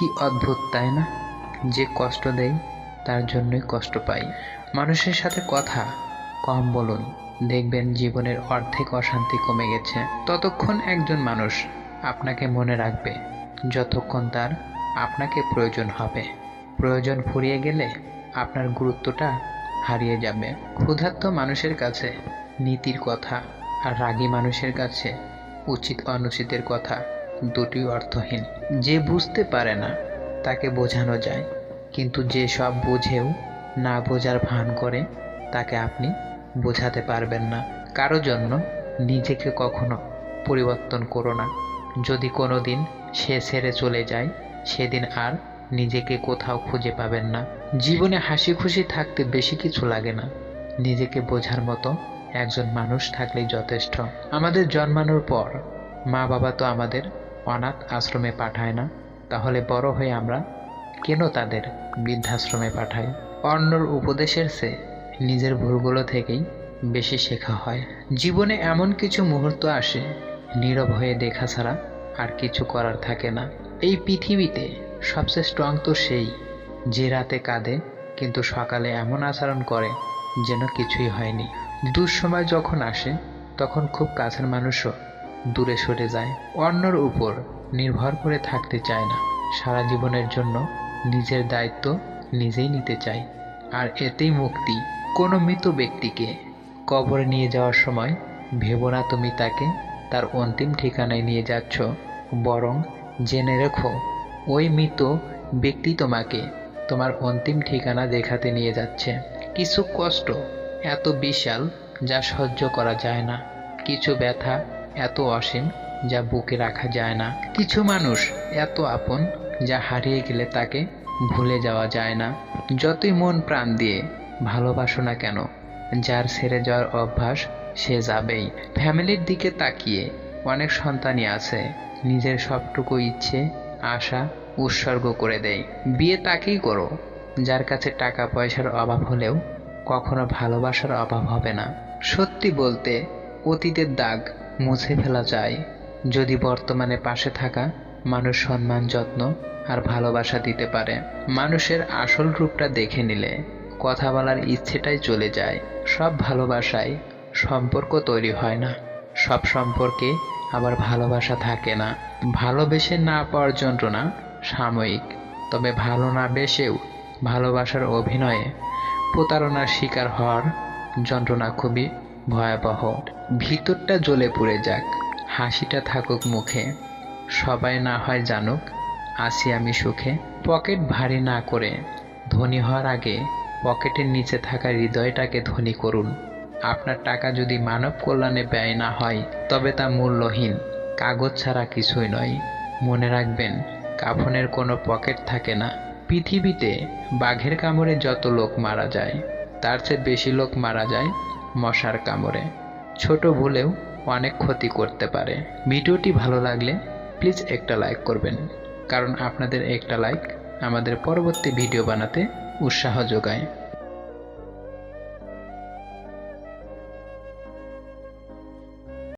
কি অদ্ভুত, তাই না? যে কষ্ট দেয় তার জন্যই কষ্ট পাই। মানুষের সাথে কথা, কম বলুন। দেখবেন জীবনের অর্ধেক অশান্তি কমে গেছে। ততক্ষণ একজন মানুষ আপনাকে মনে রাখবে। যতক্ষণ তার আপনাকে প্রয়োজন হবে। প্রয়োজন ফুরিয়ে গেলে আপনার গুরুত্বটা হারিয়ে যাবে। ক্ষুধার্ত মানুষের কাছে নীতির কথা আর রাগী মানুষের কাছে উচিত অনুচিতের কথা দুটি অর্থহীন। যে বুঝতে পারে না, তাকে বোঝানো যায়। কিন্তু যে সব বুঝেও না বোঝার ভান করে, তাকে আপনি বোঝাতে পারবেন না। কারও জন্য নিজেকে কখনো পরিবর্তন করো না। যদি কোনো দিন সে ছেড়ে চলে যায়, সেদিন আর নিজেকে কোথাও খুঁজে পাবেন না। জীবনে হাসি খুশি থাকতে বেশি কিছু লাগে না। নিজেকে বোঝার মতো একজন মানুষ থাকলেই যথেষ্ট। আমাদের জন্মানোর পর মা বাবা তো আমাদের অনাথ আশ্রমে পাঠায় না, তাহলে বড় হয়ে আমরা কেন তাদের বৃদ্ধাশ্রমে পাঠাই? অন্যর উপদেশের চেয়ে নিজের ভুলগুলো থেকেই বেশি শেখা হয়। জীবনে এমন কিছু মুহূর্ত আসে, নীরব হয়ে দেখা ছাড়া আর কিছু করার থাকে না। এই পৃথিবীতে সবচেয়ে স্ট্রং তো সেই, যে রাতে কাঁদে কিন্তু সকালে এমন আচরণ করে যেন কিছুই হয়নি। দুঃসময় যখন আসে, তখন খুব কাছের মানুষও দূরে সরে যায়। অন্যর উপর নির্ভর করে থাকতে চায় না। সারা জীবনের জন্য নিজের দায়িত্ব নিজেই নিতে চাই আর এতেই মুক্তি। কোনো মৃত ব্যক্তিকে কবরে নিয়ে যাওয়ার সময় ভেবো না তুমি তাকে। তার অন্তিম ঠিকানায় নিয়ে যাচ্ছ। বরং জেনে রেখো, ওই মৃত ব্যক্তি তোমাকে তোমার অন্তিম ঠিকানা দেখাতে নিয়ে যাচ্ছে। কিছু কষ্ট এত বিশাল যা সহ্য করা যায় না। কিছু ব্যথা এত অসীম যা বুকে রাখা যায় না। কিছু মানুষ এত আপন যা হারিয়ে গেলে তাকে ভুলে যাওয়া যায় না। যতই মন প্রাণ দিয়ে ভালোবাসো না কেন, যার ছেড়ে যাওয়ার অভ্যাস সে যাবেই। ফ্যামিলির দিকে তাকিয়ে অনেক সন্তানই আছে, নিজের সবটুকু ইচ্ছে, আশা, উৎসর্গ করে দেয়। বিয়ে তাকেই করো, যার কাছে টাকা পয়সার অভাব হলেও কখনো ভালোবাসার অভাব হবে না। সত্যি বলতে, অতীতের দাগ মুছে ফেলা যায়। যদি বর্তমানে পাশে থাকা, মানুষ সম্মান, যত্ন আর ভালোবাসা দিতে পারে। মানুষের আসল রূপটা দেখে নিলে কথা বলার ইচ্ছেটাই চলে যায়। সব ভালোবাসায় সম্পর্ক তৈরি হয় না। সব সম্পর্কে আবার ভালোবাসা থাকে না। ভালোবেসে না পাওয়ার যন্ত্রণা সাময়িক। তবে ভালো না বেসেও ভালোবাসার অভিনয়ে প্রতারণার শিকার হওয়ার যন্ত্রণা খুবই ভয়াবহ। ভিতরটা জ্বলে পুড়ে যাক। হাসিটা থাকুক মুখে। সবাই না হয় জানুক আসি আমি সুখে। পকেট ভারী না করে। ধনী হওয়ার আগে পকেটের নিচে থাকা হৃদয়টাকে ধনী করুন। আপনার টাকা যদি মানব কল্যাণে ব্যয় না হয়, তবে তা মূল্যহীন। কাগজ ছাড়া কিছুই নয়। মনে রাখবেন, কাফনের কোনো পকেট থাকে না। পৃথিবীতে বাঘের কামড়ে যত লোক মারা যায়, তার চেয়ে বেশি লোক মারা যায় মশার কামড়ে। ছোট ভুলেও অনেক ক্ষতি করতে পারে। ভিডিওটি ভালো লাগলে প্লিজ একটা লাইক করবেন, কারণ আপনাদের একটা লাইক আমাদের পরবর্তী ভিডিও বানাতে উৎসাহ যোগায়।